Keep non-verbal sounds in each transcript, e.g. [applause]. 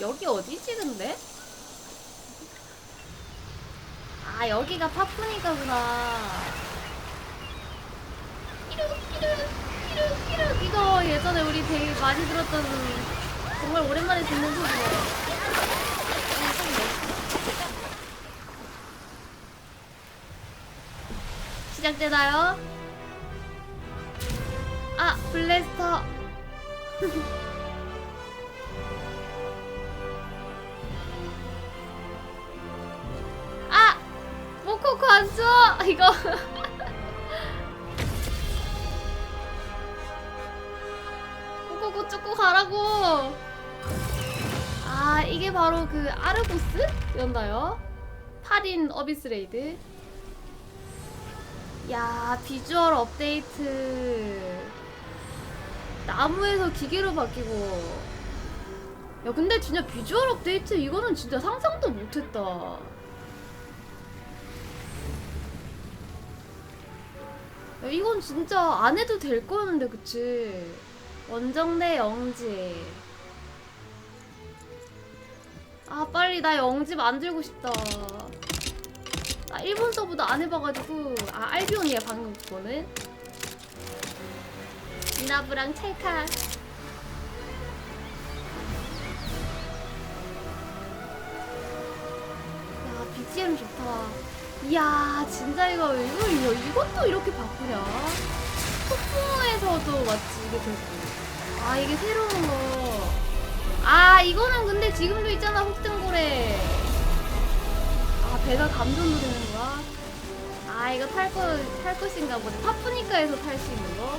여기 어디지 근데? 아 여기가 파프니까구나 이륙 이륙 이륙 이륙 이거 예전에 우리 되게 많이 들었던 정말 오랜만에 듣는 소리예요 시작되나요? 아 블래스터 [laughs] 안 줘! 이거. [laughs] 모코코 쪼고 가라고! 아, 이게 바로 그 아르고스였나요? 8인 어비스 레이드. 야, 비주얼 업데이트. 나무에서 기계로 바뀌고. 야, 근데 진짜 비주얼 업데이트 이거는 진짜 상상도 못했다. 야, 이건 진짜 안 해도 될 거였는데, 그치? 원정대 영지. 아, 빨리 나 영지 만들고 싶다. 나 일본 서브도 안 해봐가지고. 아, 알비온이야, 방금 그거는. 미나부랑 찰칵. 야, BGM 좋다. 이야, 진짜 이거, 이거, 이거, 이것도 이렇게 바꾸냐? 폭풍에서도 맞지, 이게 되고. 아, 이게 새로운 거. 아, 이거는 근데 지금도 있잖아, 혹등고래. 아, 배가 감전도 되는 거야? 아, 이거 탈 거, 탈 것인가 보네. 파프니카에서 탈 수 있는 거.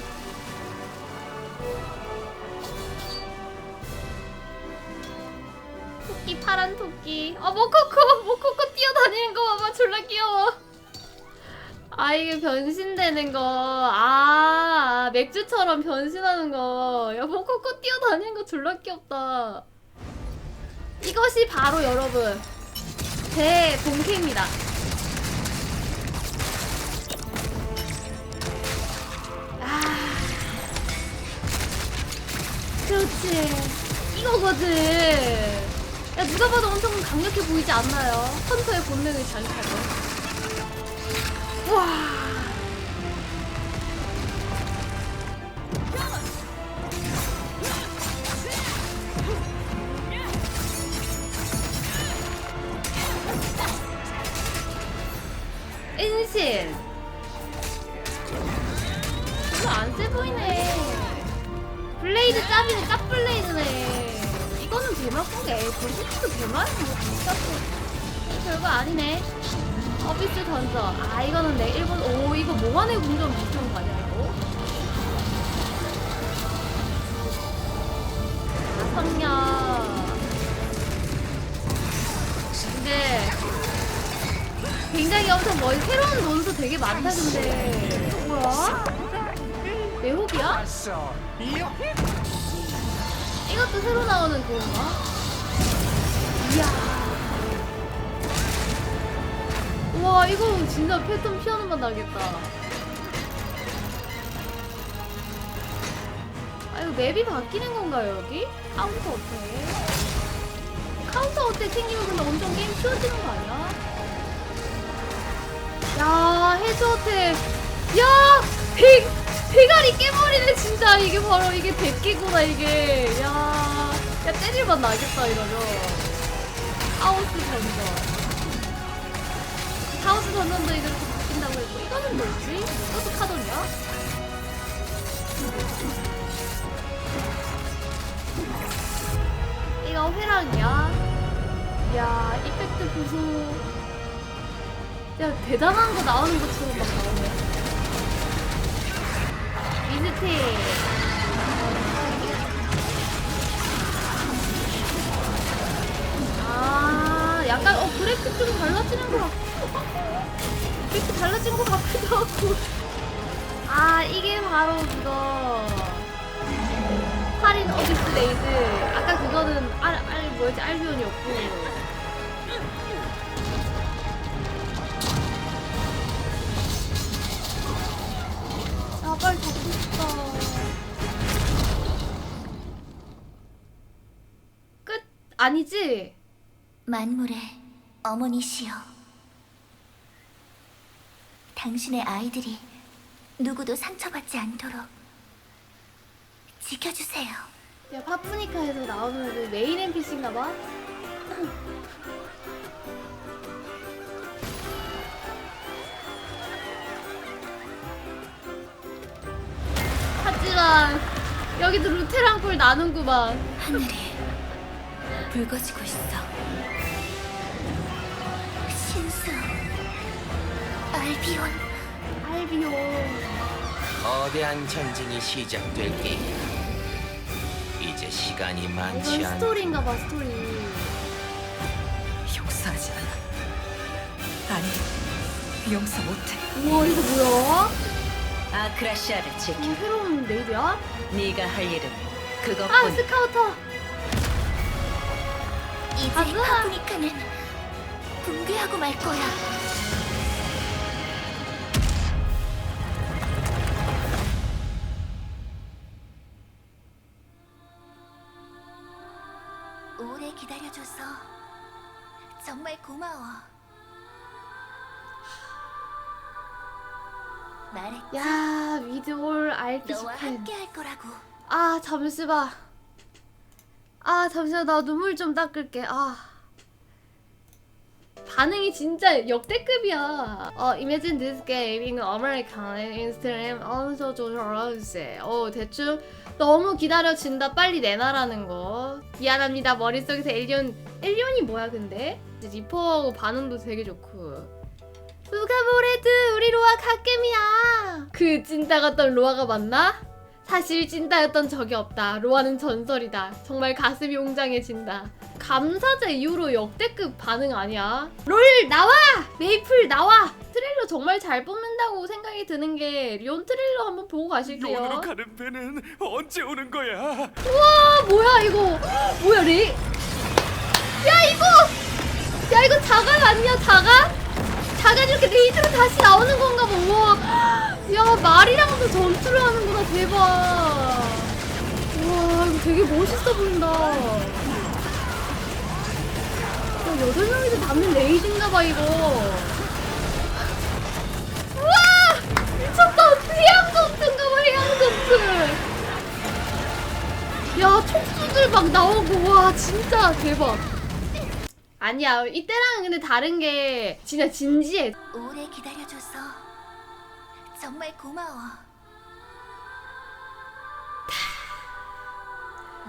토끼, 파란 토끼. 아, 모코코! 모코코 뛰어다니는 거 봐봐, 졸라 귀여워. 아, 이게 변신되는 거. 아, 맥주처럼 변신하는 거. 야, 모코코 뛰어다니는 거 졸라 귀엽다. 이것이 바로 여러분, 제 본캐입니다. 아, 그렇지. 이거거든. 야, 누가 봐도 엄청 강력해 보이지 않나요? 헌터의 본능을 자극하죠. 와. 인신. 별로 안세 보이네. 블레이드 짭이네, 짭 블레이드네. 이거는 꾼게 볼시도 배만은 뭐 비슷하고 별거 아니네. 어비스 던져. 아 이거는 내 일본 오 이거 몽환의 궁전 비슷한 거 아니야 이거? 아 성녀. 근데 굉장히 엄청 멋 새로운 논수 되게 많다 근데 뭐야? 내호비야? 새로 나오는 그건가? 이야. 우와, 이거 진짜 패턴 피하는 맛 나겠다. 아, 이거 맵이 바뀌는 건가요, 여기? 카운터 어택. 카운터 어택 생기면 근데 엄청 게임 쉬워지는 거 아니야? 야, 헤드 어택. 야! 배, 배갈이 깨버리네, 진짜. 이게 바로 이게 백기구나, 이게. 야. 야, 때릴맛 나겠다, 이러면. 하우스 던전. 하우스 던전도 이렇게 바뀐다고 했고. 이거는 뭐지? 이것도 카돈이야? 이거 회랑이야? 야, 이펙트 보소. 야, 대단한 거 나오는 것처럼 막 나오네. 미스틱. 아, 약간, 어, 그래픽 좀 달라지는 것 하고. 그래픽 달라진 것 같기도 하고. 아, 이게 바로 그거. 파린 어비스 레이드. 아까 그거는 알, 알, 뭐였지? 알비온이었고. 아니지? 만물의 어머니시여. 당신의 아이들이 누구도 상처받지 않도록 지켜주세요. 야 파프니카에서 나오는 그 메인 NPC인가 봐. 하지만 여기도 루테랑 꿀 나는구만. 하늘이 붉어지고 있어. 신수, 알비온, 알비오. 거대한 전쟁이 시작될 게임이다. 이제 시간이 많지 이건 않아. 스토리인가 봐 스토리. 용서하지 않아. 아니, 용서 못해. 우와 이거 뭐야? 아크라시아를 지켜. 어, 새로운 레이드야? 네가 할 일은 아 그것뿐. 스카우터. 이제. 파프니카는 붕괴하고 말 거야. 오래 기다려줘서 정말 고마워. 말했지. 야 미드올 RPG 너와 팬. 함께 할 거라고. 아 잠시만 아 잠시만 나 눈물 좀 닦을게. 아. 반응이 진짜 역대급이야. 어 Imagine this game in American in stream also 좋아주세요 어 대충 너무 기다려진다. 빨리 내놔라는 거. 미안합니다. 머릿속에서 엘리온 엘리온이 뭐야 근데? 리퍼하고 반응도 되게 좋고. 누가 뭐래도 우리 로아 갓겜이야. 그 찐따 같던 로아가 맞나? 사실 찐따였던 적이 없다. 로아는 전설이다. 정말 가슴이 웅장해진다. 감사자 이후로 역대급 반응 아니야? 롤 나와! 메이플 나와! 트레일러 정말 잘 뽑는다고 생각이 드는 게 리온 트레일러 한번 보고 가실게요. 용으로 가는 배는 언제 오는 거야? 아 뭐야 이거? 뭐야 레? 야 이거! 야 이거 자가 아니야 자가? 자가 이렇게 레이드로 다시 나오는 건가 봐. 우와. 야 말이랑도 전투를 하는구나 대박. 우와 이거 되게 멋있어 보인다. 야 여덟 명이서 잡는 레이드인가 봐 이거. 우와 미쳤다 해양 전투인가 봐 해양 전투. 야 촉수들 막 나오고 와 진짜 대박 아니야 이때랑은 근데 다른 게 진짜 진지해 오래 기다려줘서 정말 고마워.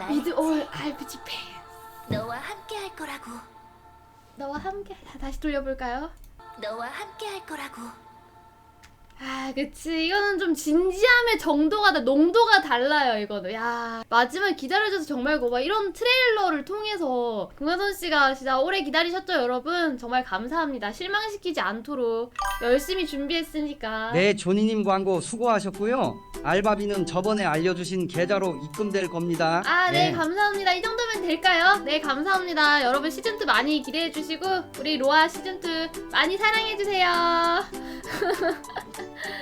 미드올 RPG 팬 너와 함께 할 거라고. 너와 함께 다- 다시 돌려볼까요? 너와 함께 할 거라고. 아 그치. 이거는 좀 진지함의 정도가 다- 농도가 달라요 이거는. 야 마지막 기다려줘서 정말 고마워. 이런 트레일러를 통해서 금화선 씨가 진짜 오래 기다리셨죠 여러분? 정말 감사합니다. 실망시키지 않도록 열심히 준비했으니까. 네, 조니님 광고 수고하셨고요. 알바비는 저번에 알려주신 계좌로 입금될 겁니다. 아, 네, 감사합니다. 이 정도면 될까요? 네, 감사합니다. 여러분 시즌2 많이 기대해 주시고, 우리 로아 시즌2 많이 사랑해 주세요. [laughs]